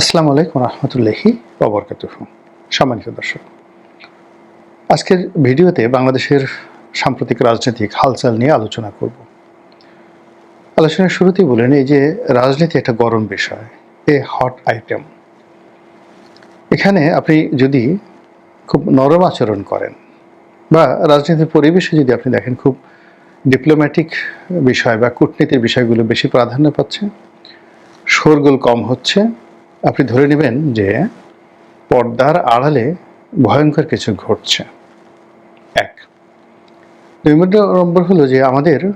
আসসালামু আলাইকুম রহমতুল্লাহি ওবরকাতুহ সম্মানিত দর্শক, আজকের ভিডিওতে বাংলাদেশের সাম্প্রতিক রাজনৈতিক হালচাল নিয়ে আলোচনা করব। আলোচনার শুরুতেই বলেন এই যে রাজনীতি একটা গরম বিষয়, এ হট আইটেম। এখানে আপনি যদি খুব নরম আচরণ করেন বা রাজনীতির পরিবেশে যদি আপনি দেখেন খুব ডিপ্লোম্যাটিক বিষয় বা কূটনীতির বিষয়গুলো বেশি প্রাধান্য পাচ্ছে, শোরগোল কম হচ্ছে আপনি ধরে নেবেন যে পর্দার আড়ালে ভয়ঙ্কর কিছু ঘটছে। এক। দুই নম্বর হলো যে আমাদের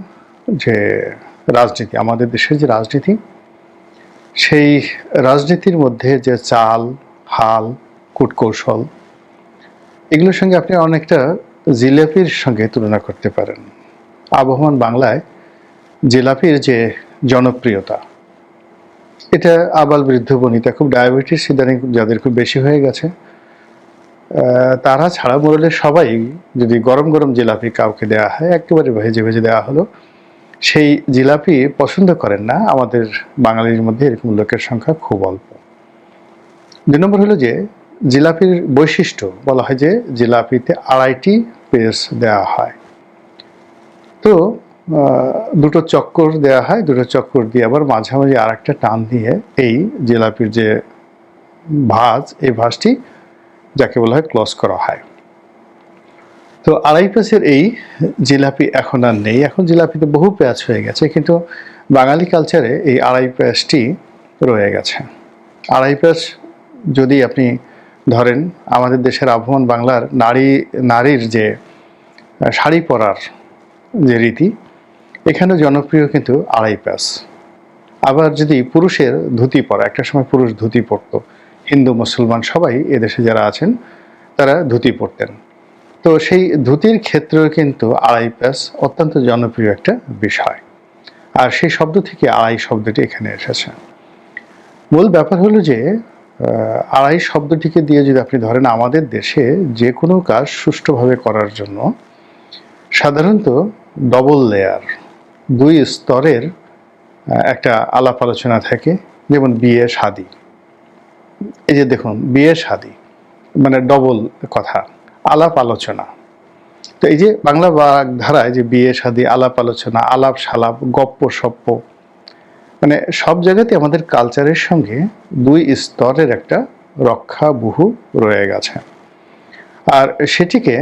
যে রাজনীতি, আমাদের দেশের যে রাজনীতি, সেই রাজনীতির মধ্যে যে চাল, হাল, কূটকৌশল, এগুলোর সঙ্গে আপনি অনেকটা জিলাপির সঙ্গে তুলনা করতে পারেন। আবহমান বাংলায় জিলাপির যে জনপ্রিয়তা এটা আবাল বৃদ্ধ বনিতা, খুব ডায়াবেটিস, ইদানিং যাদের খুব বেশি হয়ে গেছে। তারা ছাড়া মোরলে সবাই যদি গরম গরম জিলাপি কাউকে দেওয়া হয়, একেবারে ভেজে ভেজে দেওয়া হলো। সেই জিলাপি পছন্দ করেন না। আমাদের বাঙালির মধ্যে এরকম লোকের সংখ্যা খুব অল্প। দুই নম্বর হলো যে, জিলাপির বৈশিষ্ট্য বলা হয় যে, জিলাপিতে আড়াইটি পেস দেওয়া হয়। তো দুটো চক্কর দেওয়া হয়, দুটো চক্কর দিয়ে আবার মাঝামাঝি আর একটা টান দিয়ে এই জিলাপির যে ভাঁজ, এই ভাঁজটি যাকে বলা হয় ক্লস করা হয়। তো আড়াই পেঁচের এই জিলাপি এখন আর নেই। এখন জিলাপিতে বহু পেঁয়াজ হয়ে গেছে, কিন্তু বাঙালি কালচারে এই আড়াই পেঁয়াজটি রয়ে গেছে। আড়াই পেঁয়াজ যদি আপনি ধরেন, আমাদের দেশের আবহমান বাংলার নারী, নারীর যে শাড়ি পরার যে রীতি এখানে জনপ্রিয় কিন্তু আড়াই প্যাস। আবার যদি পুরুষের ধুতি পরা, একটা সময় পুরুষ ধুতি পরতো, হিন্দু, মুসলমান সবাই এদেশে যারা আছেন, তারা ধুতি পরতেন। তো সেই ধুতির ক্ষেত্রেও কিন্তু আড়াই প্যাস অত্যন্ত জনপ্রিয় একটা বিষয়। আর সেই শব্দ থেকে আড়াই শব্দটি এখানে এসেছে। মূল ব্যাপার হলো যে আড়াই শব্দটিকে দিয়ে যদি আপনি ধরেন আমাদের দেশে যে কোনো কাজ সুষ্ঠুভাবে করার জন্য সাধারণত ডবল লেয়ার দুই স্তরের একটা আলাপ আলোচনা থাকে, যেমন বিয়ে, শাদি। এই যে দেখুন, বিয়ে, শাদি মানে ডবল কথা, আলাপ আলোচনা। তো এই যে বাংলা ধারায় যে বিয়ে, শাদি, আলাপ আলোচনা, আলাপ সালাপ, গপ্প সপ্প মানে সব জায়গাতে আমাদের কালচারের সঙ্গে দুই স্তরের একটা রক্ষা বহু রয়ে গেছে। আর সেটিকে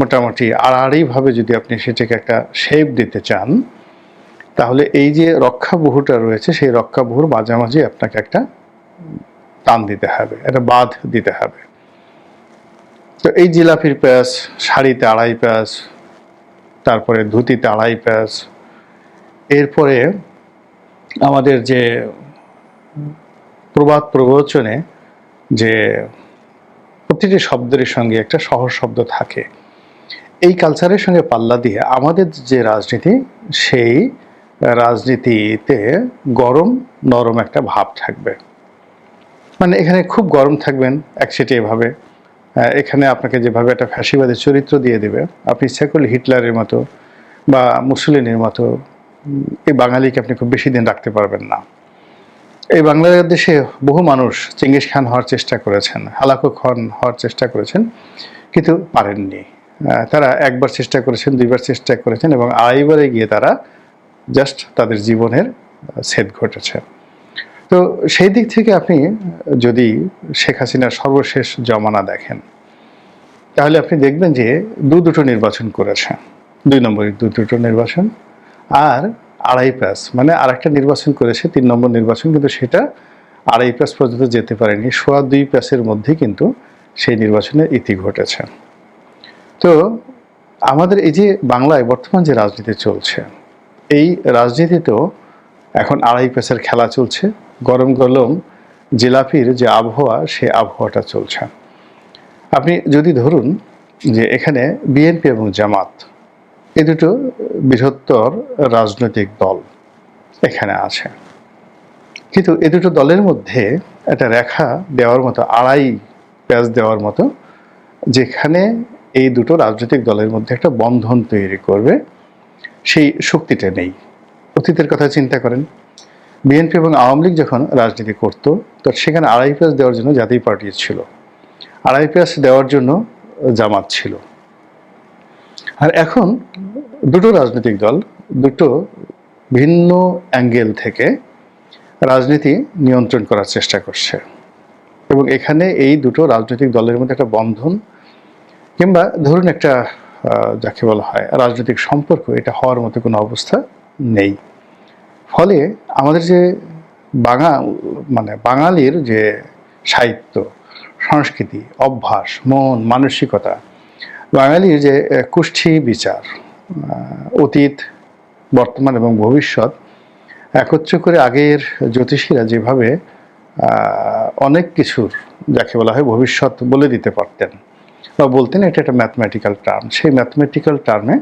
মোটামুটি আড়াআড়িভাবে যদি আপনি সেটিকে একটা শেপ দিতে চান, তাহলে এই যে রক্ষা বহুটা রয়েছে, সেই রক্ষা বহুর মাঝামাঝি আপনাকে একটা টান দিতে হবে, একটা বাঁধ দিতে হবে। তো এই জিলাপির প্যাঁচ, শাড়িতে আড়াই প্যাঁচ, তারপরে ধুতিতে আড়াই প্যাঁচ, এরপরে আমাদের যে প্রবাদ প্রবচনে যে প্রতিটি শব্দের সঙ্গে একটা সহজ শব্দ থাকে। এই কালচারের সঙ্গে পাল্লা দিয়ে আমাদের যে রাজনীতি, সেই রাজনীতিতে গরম, নরম একটা ভাব থাকবে। মানে এখানে খুব গরম থাকবেন একসেটে এভাবে। এখানে আপনাকে যেভাবে একটা ফ্যাসিবাদী চরিত্র দিয়ে দেবে, আপনি ইচ্ছা করলে হিটলারের মতো বা মুসলিনের মতো এই বাঙালিকে আপনি খুব বেশি দিন রাখতে পারবেন না। এই বাংলাদেশে বহু মানুষ চেঙ্গিস খান হওয়ার চেষ্টা করেছেন, হালাকু খান হওয়ার চেষ্টা করেছেন, কিন্তু পারেননি। তারা একবার চেষ্টা করেছেন, দুইবার চেষ্টা করেছেন এবং আড়াইবারে গিয়ে তারা জাস্ট তাদের জীবনের ছেদ ঘটেছে। তো সেই দিক থেকে আপনি যদি শেখ হাসিনার সর্বশেষ জমানা দেখেন, তাহলে আপনি দেখবেন যে দু দুটো নির্বাচন করেছে। দুই নম্বরের দু দুটো নির্বাচন, আর আড়াই প্যাস মানে আরেকটা নির্বাচন করেছে, তিন নম্বর নির্বাচন, কিন্তু সেটা আড়াই প্যাস পর্যন্ত যেতে পারেনি। সোয়া দুই প্যাসের মধ্যে কিন্তু সেই নির্বাচনের ইতি ঘটেছে। তো আমাদের এই যে বাংলায় বর্তমান যে রাজনীতি চলছে, এই রাজনীতিতেও এখন আড়াই প্যাসের খেলা চলছে। গরম গরম জিলাপির যে আবহাওয়া, সে আবহাওয়াটা চলছে। আপনি যদি ধরুন যে এখানে বিএনপি এবং জামাত এ দুটো বৃহত্তর রাজনৈতিক দল এখানে আছে। কিন্তু এ দুটো দলের মধ্যে একটা রেখা দেওয়ার মতো, আড়াই প্যাচ দেওয়ার মতো, যেখানে এই দুটো রাজনৈতিক দলের মধ্যে একটা বন্ধন তৈরি করবে, সেই শক্তিটা নেই। অতীতের কথা চিন্তা করেন। বিএনপি এবং আওয়ামী লীগ যখন রাজনীতি করত, তো সেখানে আড়াই পেঁয়াজ দেওয়ার জন্য জাতীয় পার্টি ছিল। আড়াই পেঁয়াজ দেওয়ার জন্য জামাত ছিল। আর এখন দুটো রাজনৈতিক দল, দুটো ভিন্ন অ্যাঙ্গেল থেকে রাজনীতি নিয়ন্ত্রণ করার চেষ্টা করছে। এবং এখানে এই দুটো রাজনৈতিক দলের মধ্যে একটা বন্ধন কিংবা ধরুন একটা যাকে বলা হয় রাজনৈতিক সম্পর্ক, এটা হওয়ার মতো কোনো অবস্থা নেই। ফলে আমাদের যে বাঙাল মানে বাঙালির যে সাহিত্য, সংস্কৃতি, অভ্যাস, মন, মানসিকতা বাঙালির যে কুষ্ঠি বিচার অতীত, বর্তমান এবং ভবিষ্যৎ, একত্র করে আগের জ্যোতিষীরা যেভাবে অনেক কিছুর যাকে বলা হয় ভবিষ্যৎ বলে দিতে পারতেন বা বলতেন, এটা একটা ম্যাথমেটিক্যাল টার্ম সেই ম্যাথমেটিক্যাল টার্মে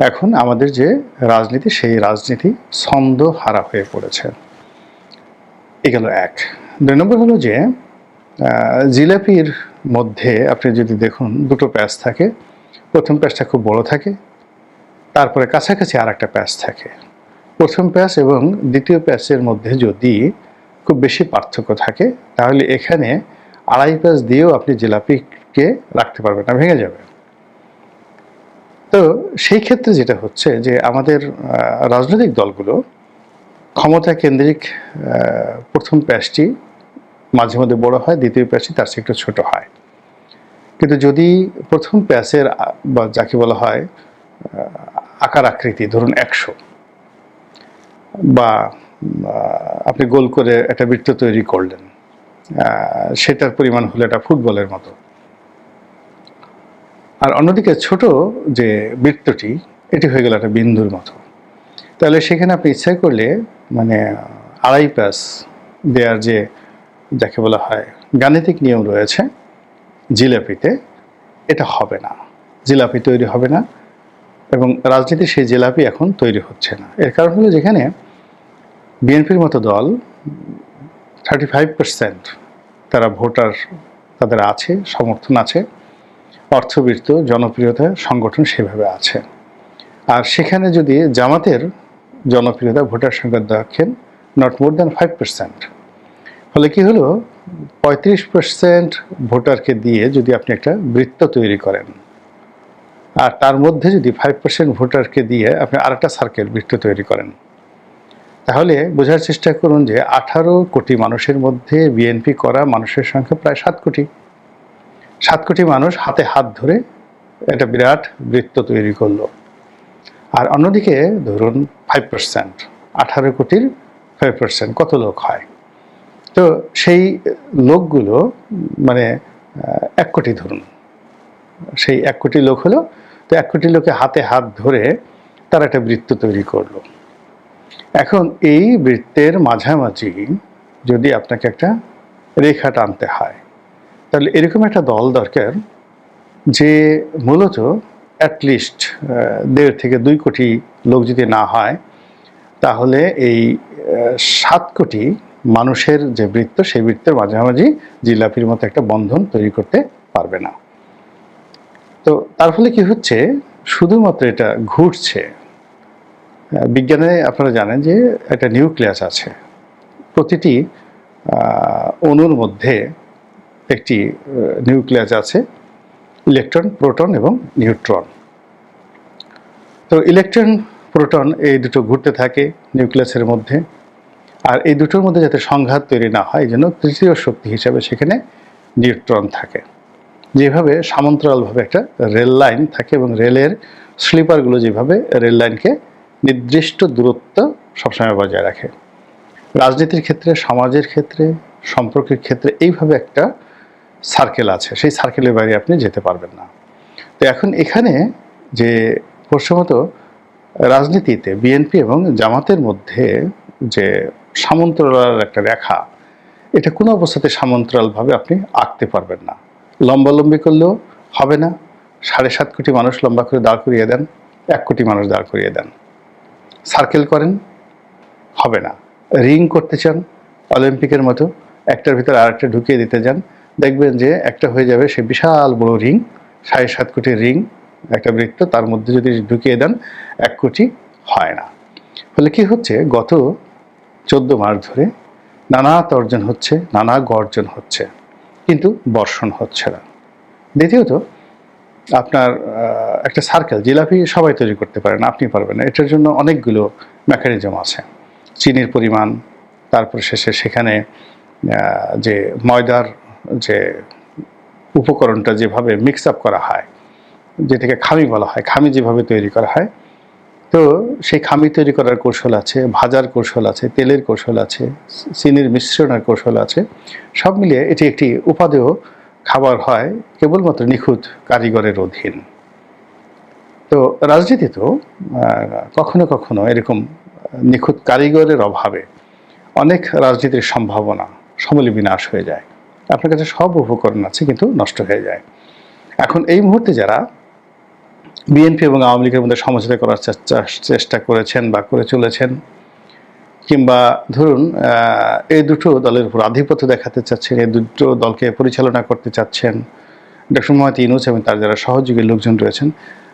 এখন আমাদের যে রাজনীতি, সেই রাজনীতি ছন্দ হারা হয়ে পড়েছে। এ গেল এক। দুই নম্বর হলো যে জিলাপির মধ্যে আপনি যদি দেখুন দুটো প্যাচ থাকে, প্রথম প্যাচটা খুব বড় থাকে, তারপরে কাছাকাছি আর একটা প্যাচ থাকে। প্রথম প্যাচ এবং দ্বিতীয় প্যাচের মধ্যে যদি খুব বেশি পার্থক্য থাকে, তাহলে এখানে আড়াই প্যাচ দিয়েও আপনি জিলাপিকে রাখতে পারবেন না, ভেঙে যাবে। তো সেই ক্ষেত্রে যেটা হচ্ছে যে আমাদের রাজনৈতিক দলগুলো ক্ষমতা কেন্দ্রিক প্রথম প্যাচটি মাঝে মধ্যে বড় হয়, দ্বিতীয় প্যাচটি তার চেয়ে একটু ছোট হয়। কিন্তু যদি প্রথম প্যাচের, বা যাকে বলা হয় আকার আকৃতি, ধরুন একশো, বা আপনি গোল করে একটা বৃত্ত তৈরি করলেন সেটার পরিমাণ হলো এটা ফুটবলের মতো। আর অন্যদিকে ছোট যে বৃত্তটি, এটি হয়ে গেল একটা বিন্দুর মতো। তাহলে সেখানে আপনি ইচ্ছা করলে মানে আড়াই প্যাস দেওয়ার যে যাকে বলা হয় গাণিতিক নিয়ম রয়েছে, জিলাপিতে এটা হবে না। জিলাপি তৈরি হবে না এবং রাজনীতি সেই জিলাপি এখন তৈরি হচ্ছে না। এর কারণ হলো যেখানে বিএনপির মতো দল থার্টি ফাইভ পার্সেন্ট তারা ভোটার তাদের আছে, সমর্থন আছে, অর্থবৃত্ত, জনপ্রিয়তা, সংগঠন সেভাবে আছে। আর সেখানে যদি জামাতের জনপ্রিয়তা ভোটার সংখ্যা দেখেন not more than five percent ফলে কি হলো? পঁয়ত্রিশ পার্সেন্ট ভোটারকে দিয়ে যদি আপনি একটা বৃত্ত তৈরি করেন, আর তার মধ্যে যদি ফাইভ পার্সেন্ট ভোটারকে দিয়ে আপনি আরেকটা সার্কেল বৃত্ত তৈরি করেন, তাহলে বোঝার চেষ্টা করুন যে আঠারো কোটি মানুষের মধ্যে বিএনপি করা মানুষের সংখ্যা প্রায় সাত কোটি। সাত কোটি মানুষ হাতে হাত ধরে একটা বিরাট বৃত্ত তৈরি করল। আর অন্যদিকে ধরুন ফাইভ পার্সেন্ট আঠারো কোটির ফাইভ পার্সেন্ট কত লোক হয়? তো সেই লোকগুলো মানে এক কোটি ধরুন। সেই এক কোটি লোক হলো, তো এক কোটি লোকে হাতে হাত ধরে তারা একটা বৃত্ত তৈরি করল। এখন এই বৃত্তের মাঝামাঝি যদি আপনাকে একটা রেখা টানতে হয়, তাহলে এরকম একটা দল দরকার যে মূলত অ্যাটলিস্ট দেড় থেকে দুই কোটি লোক যদি না হয়, তাহলে এই সাত কোটি মানুষের যে বৃত্ত, সেই বৃত্তের মাঝামাঝি জিলাপির মতো একটা বন্ধন তৈরি করতে পারবে না। তো তার ফলে কি হচ্ছে? শুধুমাত্র এটা ঘুরছে। বিজ্ঞানে আপনারা জানেন যে একটা নিউক্লিয়াস আছে। প্রতিটি অণুর মধ্যে একটি নিউক্লিয়াস আছে, ইলেকট্রন, প্রোটন এবং নিউট্রন। তো ইলেকট্রন, প্রোটন এই দুটো ঘুরতে থাকে নিউক্লিয়াসের মধ্যে। আর এই দুটোর মধ্যে যাতে সংঘাত তৈরি না হয়, এই জন্য তৃতীয় শক্তি হিসাবে সেখানে নিউট্রন থাকে। যেভাবে সামন্তরালভাবে একটা রেল লাইন থাকে এবং রেলের স্লিপারগুলো যেভাবে রেল লাইনকে নির্দিষ্ট দূরত্ব সবসময় বজায় রাখে। রাজনীতির ক্ষেত্রে, সমাজের ক্ষেত্রে, সম্পর্কের ক্ষেত্রে এইভাবে একটা সার্কেল আছে। সেই সার্কেলের বাইরে আপনি যেতে পারবেন না। তো এখন এখানে যে প্রথমত রাজনীতিতে বিএনপি এবং জামাতের মধ্যে যে সামন্তরাল একটা রেখা, এটা কোনো অবস্থাতে সামন্তরালভাবে আপনি আঁকতে পারবেন না। লম্বালম্বি করলেও হবে না। সাড়ে সাত কোটি মানুষ লম্বা করে দাঁড় করিয়ে দেন, এক কোটি মানুষ দাঁড় করিয়ে দেন। সার্কেল করেন, হবে না। রিং করতে চান, অলিম্পিকের মতো একটার ভিতরে আরেকটা ঢুকিয়ে দিতে যান, দেখবেন যে একটা হয়ে যাবে সে বিশাল বড় রিং, সাড়ে সাত কোটি রিং একটা বৃত্ত, তার মধ্যে যদি ঢুকিয়ে দেন, এক কোটি হয় না। ফলে কি হচ্ছে? গত চোদ্দ মাস ধরে নানা তর্জন হচ্ছে, নানা গর্জন হচ্ছে, কিন্তু বর্ষণ হচ্ছে না। দ্বিতীয়ত, আপনার একটা সার্কেল জিলাপি সবাই তৈরি করতে পারেন আপনি পারবেন না। এটার জন্য অনেকগুলো মেকানিজম আছে। চিনির পরিমাণ, তারপর শেষে সেখানে যে ময়দার, যে উপকরণটা যেভাবে মিক্স আপ করা হয়, যেটাকে খামি বলা হয়, খামি যেভাবে তৈরি করা হয় তো সেই খামি তৈরি করার কৌশল আছে ভাজার কৌশল আছে তেলের কৌশল আছে চিনির মিশ্রণের কৌশল আছে সব মিলিয়ে এটি একটি উপাদেয় খাবার হয় কেবলমাত্র নিখুঁত কারিগরের অধীন। তো রাজনীতি তো আহ, কখনো কখনো এরকম নিখুঁত কারিগরের অভাবে অনেক রাজনীতির সম্ভাবনা সমূলে বিনাশ হয়ে যায়। আপনার কাছে সব উপকরণ আছে কিন্তু নষ্ট হয়ে যায়। এখন এই মুহূর্তে যারা বিএনপি এবং আওয়ামী লীগের মধ্যে সমঝোতা করার চেষ্টা- করেছেন বা করে চলেছেন। কিংবা ধরুন এই দুটো দলের উপর আধিপত্য দেখাতে চাচ্ছেন, এই দুটো দলকে পরিচালনা করতে চাচ্ছেন ডক্টর মোহাম্মদ ইনুস এবং তার যারা সহযোগী লোকজন রয়েছেন,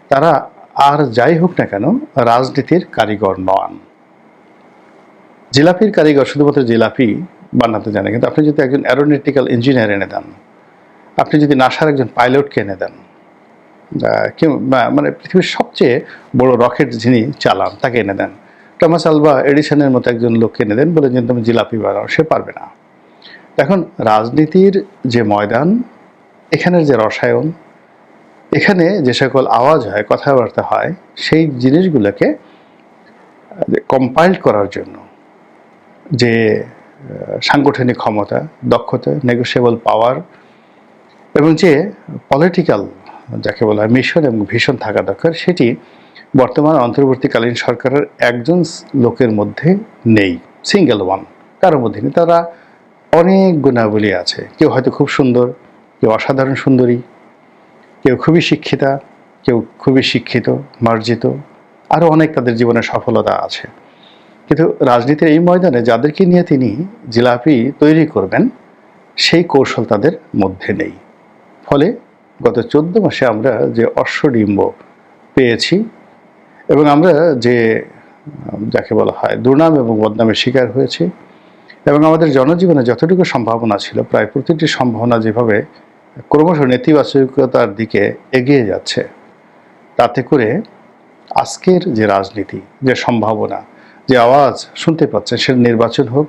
তারা আর যাই হোক না কেন রাজনীতির কারিগর নন। জিলাপির কারিগর শুধুমাত্র জিলাপি বানাতে জানে, কিন্তু আপনি যদি একজন অ্যারোনেটিক্যাল ইঞ্জিনিয়ার এনে দেন, আপনি যদি নাসার একজন পাইলটকে এনে দেন মানে পৃথিবীর সবচেয়ে বড় রকেট যিনি চালান, তাকে এনে দেন। টমাস আলবা এডিসনের মতো একজন লোককে এনে দেন বলে তুমি জিলাপি বানাও, সে পারবে না। এখন রাজনীতির যে ময়দান, এখানের যে রসায়ন, এখানে যে সকল আওয়াজ হয়, কথাবার্তা হয়, সেই জিনিসগুলোকে কম্পাইল করার জন্য, যে সাংগঠনিক ক্ষমতা, দক্ষতা নেগোসিয়েবল পাওয়ার এবং যে পলিটিক্যাল যাকে বলা হয় মিশন এবং ভীষণ থাকা দরকার, সেটি বর্তমান অন্তর্বর্তীকালীন সরকারের একজন লোকের মধ্যে নেই সিঙ্গেল ওয়ান কারোর মধ্যে নেই। তারা অনেক গুণাবলী আছে। কেউ হয়তো খুব সুন্দর, কেউ অসাধারণ সুন্দরী, কেউ খুবই শিক্ষিতা, কেউ খুবই শিক্ষিত, মার্জিত আরও অনেক তাদের জীবনে সফলতা আছে। কিন্তু রাজনীতির এই ময়দানে যাদেরকে নিয়ে তিনি জিলাপি তৈরি করবেন, সেই কৌশল তাদের মধ্যে নেই। ফলে গত চোদ্দ মাসে আমরা যে অশ্বডিম্ব পেয়েছি এবং আমরা যে যাকে বলা হয় দুর্নাম এবং বদনামের শিকার হয়েছি এবং আমাদের জনজীবনে যতটুকু সম্ভাবনা ছিল, প্রায় প্রতিটি সম্ভাবনা যেভাবে ক্রমশ নেতিবাচকতার দিকে এগিয়ে যাচ্ছে, তাতে করে আজকের যে রাজনীতি, যে সম্ভাবনা, যে আওয়াজ শুনতে পাচ্ছেন, সেটা নির্বাচন হোক,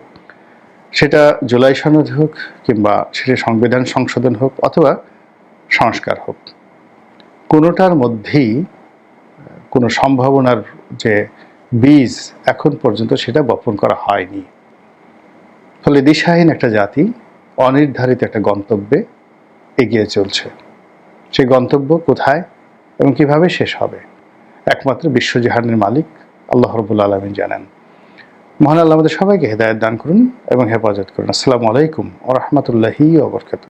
সেটা জুলাই সনদ হোক কিংবা সেটা সংবিধান সংশোধন হোক অথবা সংস্কার হোক। কোনোটার মধ্যেই কোনো সম্ভাবনার যে বীজ এখন পর্যন্ত সেটা বপন করা হয়নি। ফলে দিশাহীন একটা জাতি, অনির্ধারিত একটা গন্তব্যে এগিয়ে চলছে। সেই গন্তব্য কোথায় এবং কীভাবে শেষ হবে? একমাত্র বিশ্বজাহানের মালিক আল্লাহ রবুল আলমিন জানেন। মহান আল্লাহ আমাদের সবাইকে হেদায়ত দান করুন এবং হেফাজত করুন। আসসালামু আলাইকুম ও রহমতুল্লাহি